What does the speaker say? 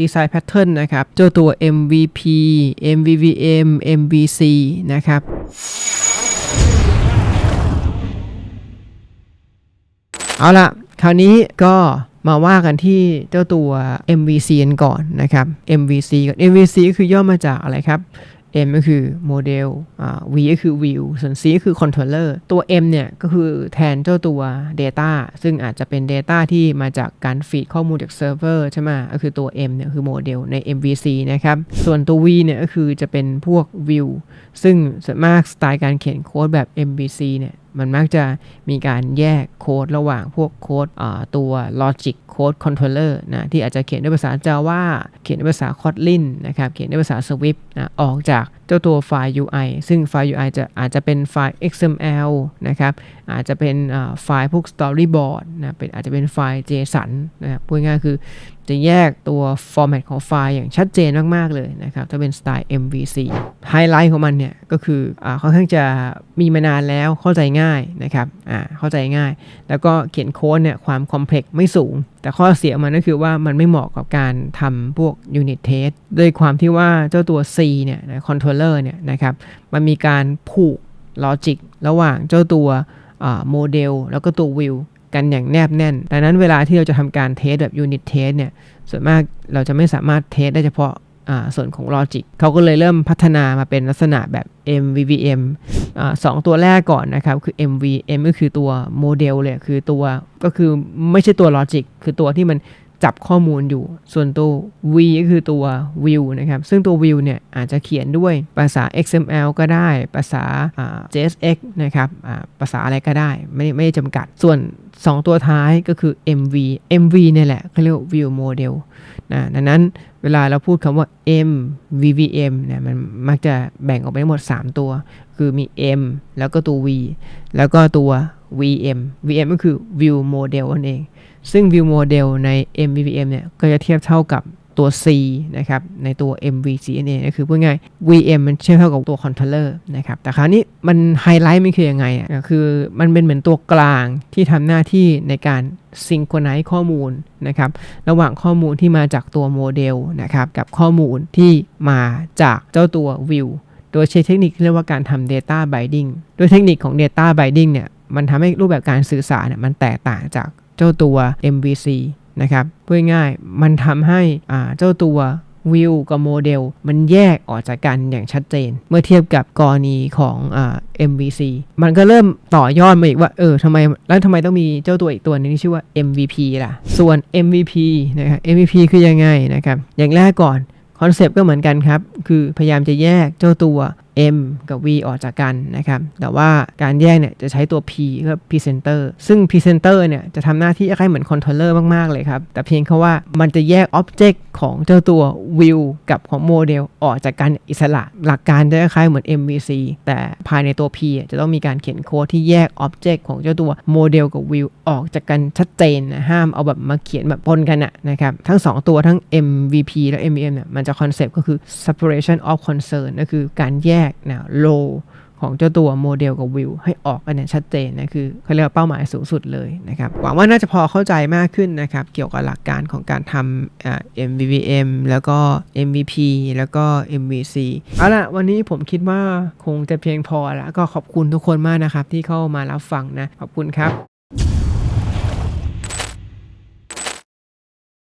ดีไซน์แพทเทิร์นะครับเจ้าตัว MVP MVVM MVC นะครับเอาละคราวนี้ก็มาว่ากันที่เจ้าตัว MVC กันก่อนนะครับ MVC ก่อน MVC ก็คือย่อมาจากอะไรครับ M ก็คือโมเดลอ่า V ก็คือ View ส่วน C ก็คือ Controller ตัว M เนี่ยก็คือแทนเจ้าตัว Data ซึ่งอาจจะเป็น Data ที่มาจากการฟีดข้อมูลจากเซิร์ฟเวอร์ใช่ไหมก็คือตัว M เนี่ยคือโมเดลใน MVC นะครับ ส่วนตัว V เนี่ยก็คือจะเป็นพวก View ซึ่งส่วนมากสไตล์การเขียนโค้ดแบบ MVC เนี่ย มันมักจะมีการแยกโค้ดระหว่างพวกโค้ดตัว logic code controller นะที่อาจจะเขียนด้วยภาษา Java เขียนด้วยภาษา Kotlin นะครับเขียนด้วยภาษา Swift นะออกจากเจ้าตัวไฟล์ UI ซึ่งไฟล์ UI จะอาจจะเป็นไฟล์ XML นะครับอาจจะเป็นไฟล์พวก storyboard นะเป็นอาจจะเป็นไฟล์ JSON นะครับพูดง่ายคือจะแยกตัว format ของไฟล์อย่างชัดเจนมาก ๆ เลยนะครับถ้าเป็นสไตล์ MVC ไฮไลท์ของมันเนี่ยก็คืออค่อนข้างจะมีมานานแล้วเข้าใจง่ายนะครับอ่าเข้าใจง่าย แล้วก็เขียนโค้ดเนี่ยความคอมเพล็กซ์ไม่สูง แต่ข้อเสียมันก็คือว่ามันไม่เหมาะกับการทำพวก unit test ด้วยความที่ว่าเจ้าตัว C เนี่ยนะ controller เนี่ยนะครับมันมีการผูก logic ระหว่างเจ้าตัวโมเดลแล้วก็ตัว view กันอย่างแนบแน่น ดังนั้นเวลาที่เราจะทำการเทสแบบ unit test เนี่ยส่วนมากเราจะไม่สามารถเทสได้เฉพาะ ส่วนของ logic เขาก็เลยเริ่มพัฒนามาเป็นลักษณะแบบ MVVM อาสองตัวแรกก่อนนะครับคือ MVM ก็คือตัวโมเดลเลยคือตัวก็คือไม่ใช่ตัว logic คือตัวที่มัน จับข้อมูลอยู่ ส่วนตัว V ก็คือตัว view นะครับ ซึ่งตัว view เนี่ยอาจจะเขียนด้วยภาษา XML ก็ได้ ภาษา JSX นะครับภาษาอะไรก็ได้ ไม่ไม่จำกัด ส่วน 2 ตัวท้ายก็คือ MV MV เนี่ยแหละเขาเรียกว่า view model นะดังนั้นเวลาเราพูดคำว่า M VVM เนี่ยมันมักจะแบ่งออกไปทั้งหมด 3 ตัว คือมี M แล้วก็ตัว V แล้วก็ตัว VM VM ก็คือ view model นั่นเอง ซึ่ง view model ใน MVVM เนี่ย ก็จะเทียบเท่ากับตัว C นะครับ ในตัว MVC นั่นเองก็คือพูดง่าย VM มันเทียบเท่ากับตัว controller นะครับ แต่คราวนี้มันไฮไลท์มันคือยังไงอะคือมันเป็นเหมือนตัวกลางที่ทำหน้าที่ในการ synchronize ข้อมูลนะครับ ระหว่างข้อมูลที่มาจากตัวโมเดลนะครับ กับข้อมูลที่มาจากเจ้าตัว view โดยใช้เทคนิคที่เรียกว่าการทำ data binding โดยเทคนิคของ data binding เนี่ย มันทำให้รูปแบบการสื่อสารเนี่ยมันแตกต่างจาก เจ้าตัว MVC นะครับพูดง่ายมันทำให้เจ้าตัววิวกับโมเดล มันแยกออกจากกันอย่างชัดเจน เมื่อเทียบกับกรณีของอ MVC มันก็เริ่มต่อยอดมาอีกว่า เออทำไม แล้วทำไมต้องมีเจ้าตัวอีกตัวหนึงที่ชื่อว่า MVP ล่ะ ส่วน MVP นะครับ MVP คือยังไงนะครับ อย่างแรกก่อน คอนเซปต์ก็เหมือนกันครับ คือพยายามจะแยกเจ้าตัว M กับ V ออกจากกันนะครับ แต่ว่าการแยกเนี่ยจะใช้ตัว P ก็ Presenter ซึ่ง Presenter เนี่ยจะทำหน้าที่คล้ายเหมือน Controller มาก ๆ เลยครับ แต่เพียงแค่ว่ามันจะแยก Object ของเจ้าตัว View กับของโมเดลออกจากกันอิสระ หลักการจะคล้ายเหมือน MVC แต่ภายในตัว P จะต้องมีการเขียนโค้ดที่แยก Object ของเจ้าตัวโมเดลกับ View ออกจากกันชัดเจนนะห้ามเอาแบบมาเขียนแบบปนกันะนะครับ ทั้ง 2 ตัวทั้ง MVP และ MVM เนี่ยมันจะคอนเซปต์ก็คือ separation of concern ก็คือการแยกนะโลของเจ้าตัวโมเดลกับวิวให้ออกกันอย่างชัดเจนนะคือเขาเรียกว่าเป้าหมายสูงสุดเลยนะครับหวังว่าน่าจะพอเข้าใจมากขึ้นนะครับ เกี่ยวกับหลักการของการทำอ่า MVVM แล้วก็ MVP แล้วก็ MVC เอาล่ะวันนี้ผมคิดว่าคงจะเพียงพอแล้วก็ขอบคุณทุกคนมากนะครับ ที่เข้ามารับฟังนะ ขอบคุณครับ